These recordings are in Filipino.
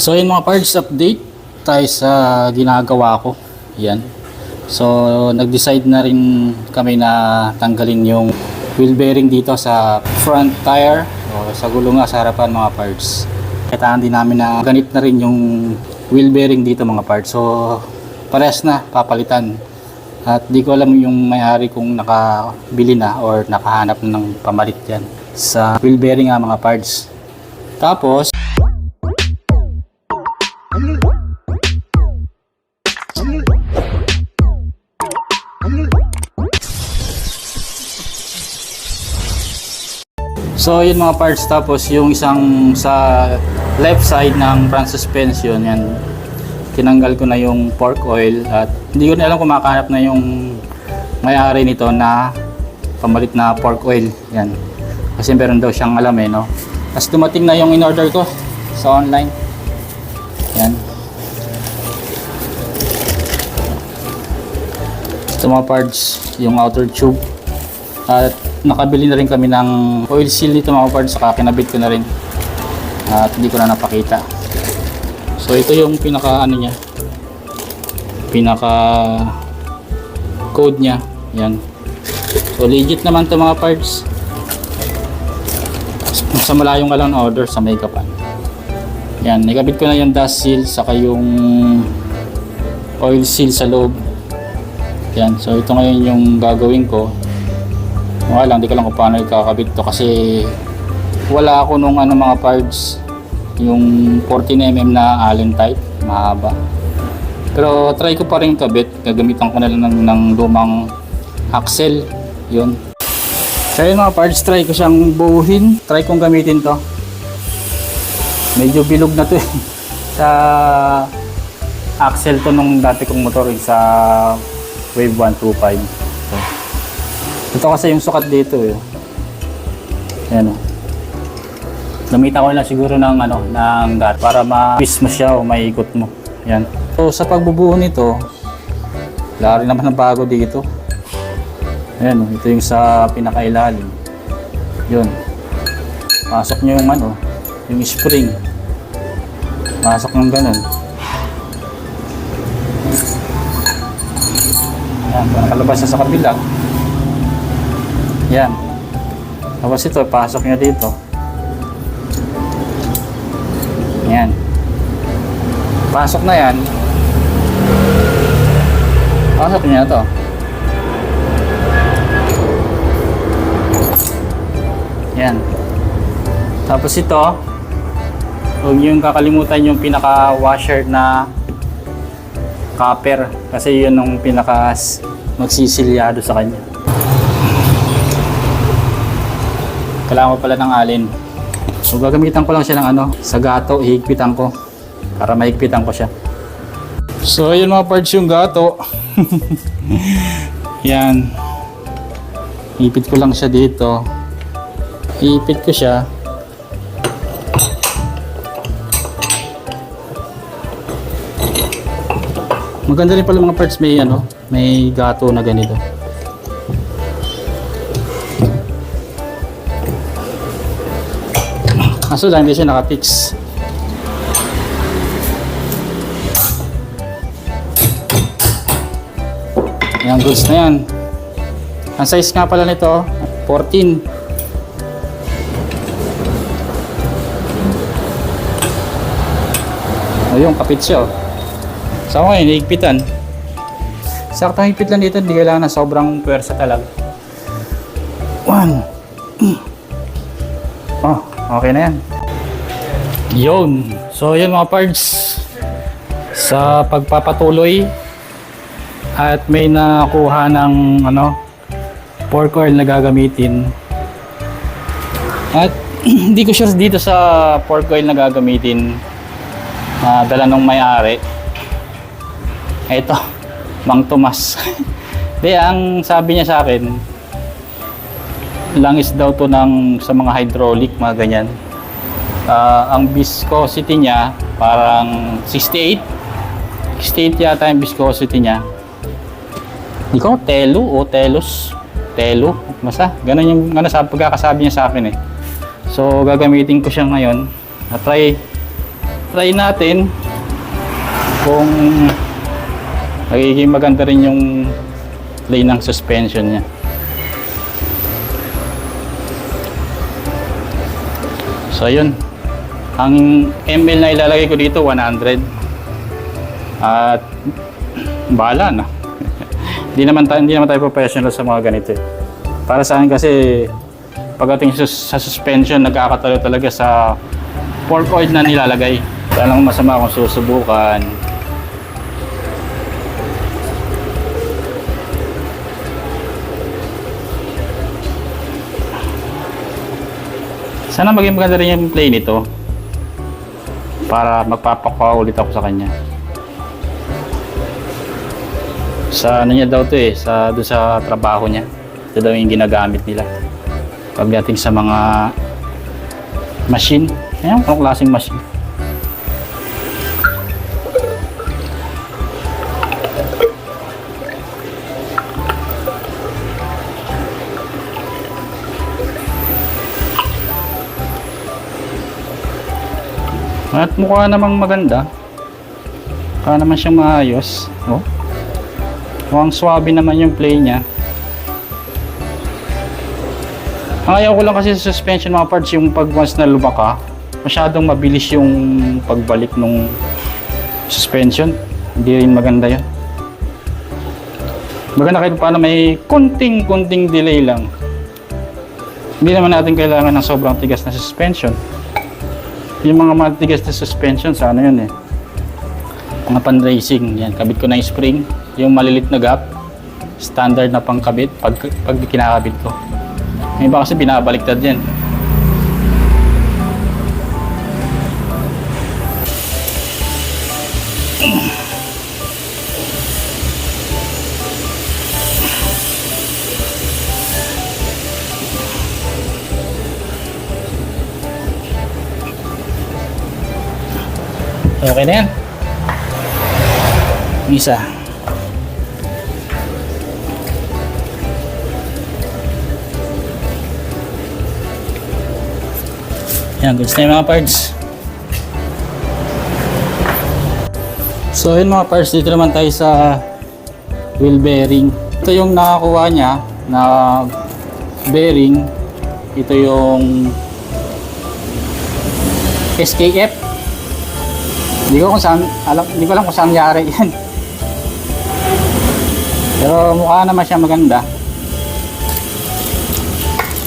So yun mga parts update tayo sa ginagawa ko. Yan. So nag-decide na rin kami na tanggalin yung wheel bearing dito sa front tire o sa gulong nga sa harapan mga parts. Kailangan din namin na ganit na rin yung wheel bearing dito mga parts. So parehas na papalitan. At di ko alam yung may-ari kung nakabili na or nakahanap na ng pamalit yan sa wheel bearing nga mga parts. Tapos So yun mga parts. Tapos yung isang sa left side ng front suspension yan. Tinanggal ko na yung fork oil at hindi ko na alam kung makahanap na yung may-ari nito na pamalit na fork oil yan. Kasi meron daw siyang alam eh no? Tapos dumating na yung in-order ko sa online. Yan. Ito mga parts yung outer tube at nakabili na rin kami ng oil seal dito mga parts saka kinabit ko na rin. At hindi ko na napakita. So ito yung pinaka ano niya pinaka code niya. Yan. So legit naman to mga parts. Sa malayong ka lang order sa Megapan yan nakabit ko na yung dust seal saka yung oil seal sa loob. Yan so ito ngayon yung gagawin ko wala lang, di ko lang kung paano ikakabit to kasi wala ako nung ano mga parts yung 14mm na Allen type, mahaba. Pero try ko pa rin kabit, gagamitan ko na lang ng, ng lumang axle, yun. So yun mga parts, try ko siyang buuhin, try kong gamitin to. Medyo bilog na to eh. sa axle to nung dati kong motor eh, sa Wave 125. Ito kasi yung sukat dito eh. Ayan o. Gamitan ko lang siguro ng ano, ng gat para ma-twist mo siya o maikot mo. Yan. So sa pagbubuo nito, wala rin naman ng bago dito. Ayan o, ito yung sa pinakailalim. Yun. Pasok nyo yung ano, yung spring. Pasok ng ganun. Yan, nakalabas siya sa kabila. Yan. Tapos ito, pasok nyo dito. Yan. Pasok na yan. Pasok nyo to. Yan. Tapos ito, huwag nyo kakalimutan yung pinaka-washer na copper. Kasi yun yung pinaka magsisilyado sa kanya. Kailangan ko pala ng alin. So gagamitan ko lang siya ng ano, sa gato, ihigpitan ko. Para mahigpitan ko siya. So yun mga parts yung gato. Yan. Ipit ko lang siya dito. Ipit ko siya. Maganda rin pala mga parts may ano, may gato na ganito. Kaso lang hindi siya nakapix. Yan, goods na yan. Ang size nga pala nito, 14. O yung kapit siya. oh. Sa ako ngayon, higpitan. Saktong higpit lang dito, hindi kailangan na sobrang pwersa talaga. One. Okay na yan. Yun. So, yun mga parts. Sa pagpapatuloy at may nakuha ng ano, pork oil na gagamitin. At hindi ko sure dito sa pork oil na gagamitin na dala nung may-ari. Ito, Mang Tomas. Di, ang sabi niya sa akin, langis daw to ng sa mga hydraulic, mga ganyan. Ah, ang viscosity niya parang 68. 68 yata yung viscosity niya. Hindi ko, telo o telos. Telo. Basta, ganun yung ano, sa pagkakasabi niya sa akin eh. So, gagamitin ko siya ngayon. Na-try try natin kung magiging maganda rin yung play ng suspension niya. So yun. Ang ML na ilalagay ko dito 100. At bahala na. Hindi naman tayo hindi naman tayo professional sa mga ganito. eh. Para sa akin kasi pagdating sa, sa suspension nagkakatalo talaga sa fork oil na nilalagay. Kaya lang masama kung susubukan. Sana maging maganda rin yung play nito. Para magpapakuha ulit ako sa kanya. Sa ano niya daw to eh, sa, doon sa trabaho niya. Ito daw yung ginagamit nila. Pagdating sa mga machine. Ayan, anong klaseng machine? At mukha namang maganda. Mukha naman siyang maayos. Oh. Mukhang swabe naman yung play niya. Ang ayaw ko lang kasi sa suspension mga parts yung pag once na lumaka, masyadong mabilis yung pagbalik nung suspension. Hindi rin maganda yun. Maganda kahit paano may kunting-kunting delay lang. Hindi naman natin kailangan ng sobrang tigas na suspension. Yung mga matigas na suspension, sa ano yun eh. Mga pan-racing, yan. Kabit ko na yung spring. Yung malilit na gap, standard na pangkabit pag, pag kinakabit ko. Yung iba kasi binabaliktad yan. Okay na yan. Isa. Yan, goods na yung mga parts. So yun mga parts, dito naman tayo sa wheel bearing. Ito yung nakakuha niya na bearing. Ito yung SKF. Hindi ko kung saan, alam, hindi ko alam kung saan nangyari yan. Pero mukha naman siya maganda.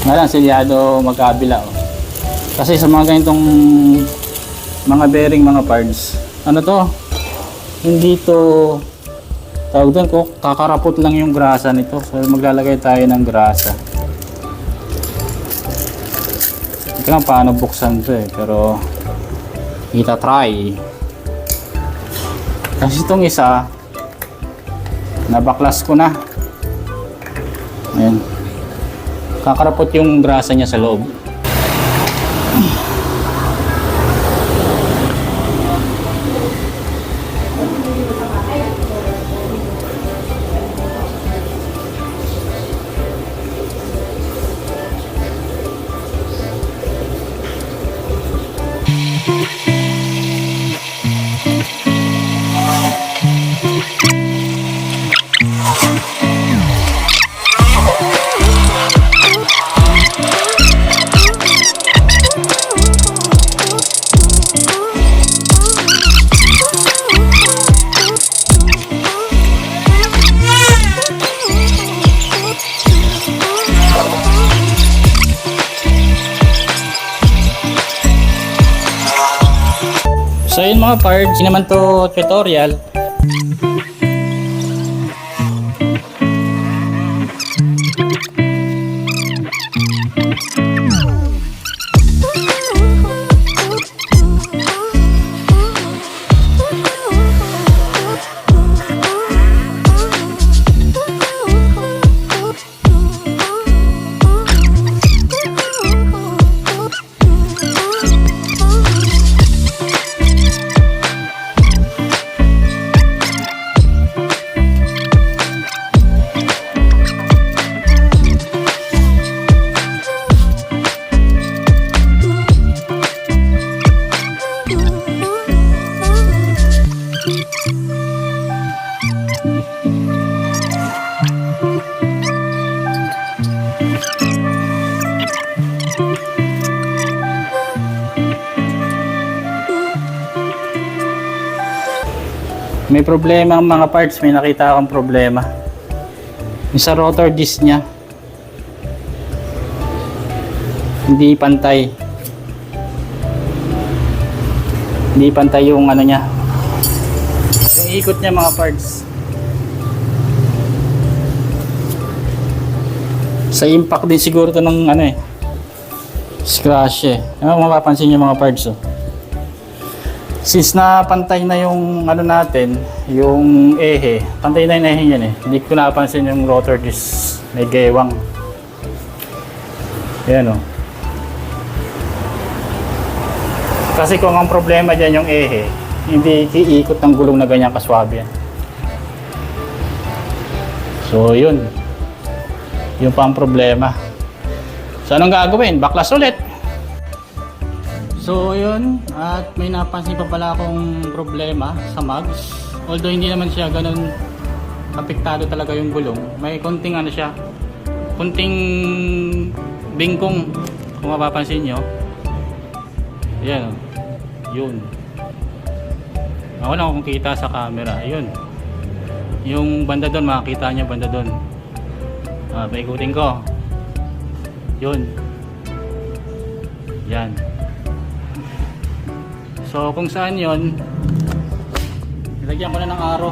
Nga lang, silyado magkabila. Oh. Kasi sa mga ganitong mga bearing, mga parts, ano to, hindi to, tawag doon ko, kakarapot lang yung grasa nito. So maglalagay tayo ng grasa. Ko lang paano buksan to eh, pero kita try. Kasi itong isa, nabaklas ko na. Ayan. Kakarapot yung grasa niya sa loob. Mga parts, yun naman to tutorial. May problema ang mga parts, may nakita akong problema. Yung sa rotor disc niya. Hindi pantay. Hindi pantay yung ano niya. Yung ikot niya mga parts. Sa impact din siguro to ng ano eh. Scratch eh. Ano mapapansin niyo mga parts oh. Since na pantay na yung ano natin, yung ehe, pantay na yung ehe yan eh. Hindi ko napansin yung rotor disc, may gewang. Yan oh. Kasi kung ang problema dyan yung ehe, hindi iikot ng gulong na ganyan kaswabe yan. So yun. Yun pa problema. So anong gagawin? Baklas ulit. So yun, at may napansin pa pala akong problema sa mags. Although hindi naman siya ganun apektado talaga yung gulong. May konting ano siya, konting bingkong kung mapapansin nyo. Yan, yun. Ako lang kung kita sa camera, yun. Yung banda doon, makikita nyo banda doon. Ah, paikutin ko. Yun. Yan. So kung saan yon nilagyan ko na ng araw.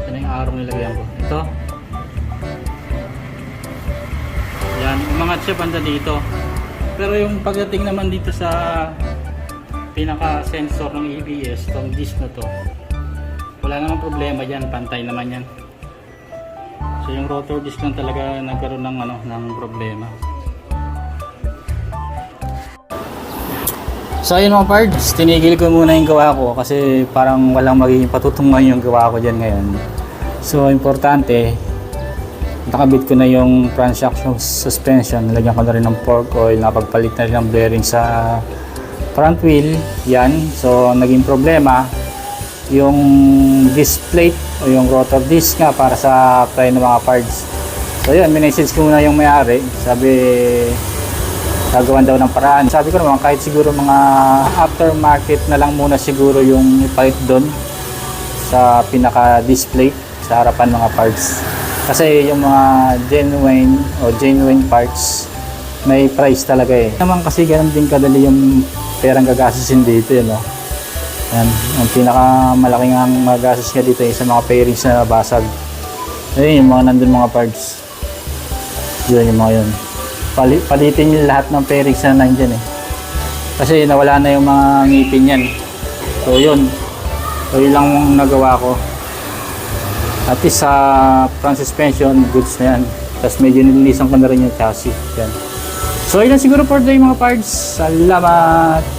Ito na yung araw nilagyan ko. Ito. Yan, umangat siya banda dito. Pero yung pagdating naman dito sa pinaka-sensor ng ABS, tong disc na to, wala namang problema dyan, pantay naman yan. So yung rotor disc lang talaga nagkaroon ng ano ng problema. So ayun mga parts, tinigil ko muna yung gawa ko kasi parang walang magiging patutungan yung gawa ko dyan ngayon. So importante, nakabit ko na yung transaction suspension, nilagyan ko na rin ng fork oil, napagpalit na rin ng bearing sa front wheel, yan. So naging problema, yung disc plate o yung rotor disc nga para sa apply ng mga parts. So yun, minessage ko muna yung may-ari, sabi gagawan daw ng paraan. Sabi ko naman kahit siguro mga aftermarket na lang muna siguro yung ipalit doon sa pinaka display sa harapan mga parts. Kasi yung mga genuine o genuine parts may price talaga eh. Naman kasi ganun din kadali yung perang gagastusin dito yun, no? Yan, ang pinakamalaking ang magastos niya dito ay sa mga pairings na basag. Ayun, yung mga nandun mga parts. Yun, yung mga yun. Pali, palitin yung lahat ng pairings na nandyan eh. Kasi nawala na yung mga ngipin yan. So yun. So yun lang ang nagawa ko. At least sa front suspension, goods na yan. Tapos medyo nililisan ko na rin yung chassis. Yan. So yun lang siguro for today mga parts. Salamat!